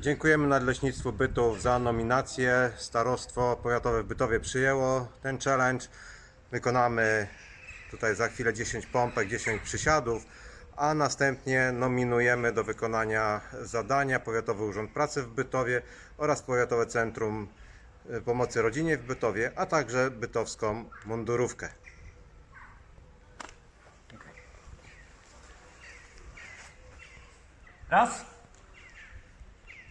Dziękujemy Nadleśnictwu Bytów za nominację. Starostwo Powiatowe w Bytowie przyjęło ten challenge. Wykonamy tutaj za chwilę 10 pompek, 10 przysiadów, a następnie nominujemy do wykonania zadania Powiatowy Urząd Pracy w Bytowie oraz Powiatowe Centrum y, Pomocy Rodzinie w Bytowie, a także bytowską mundurówkę. Raz,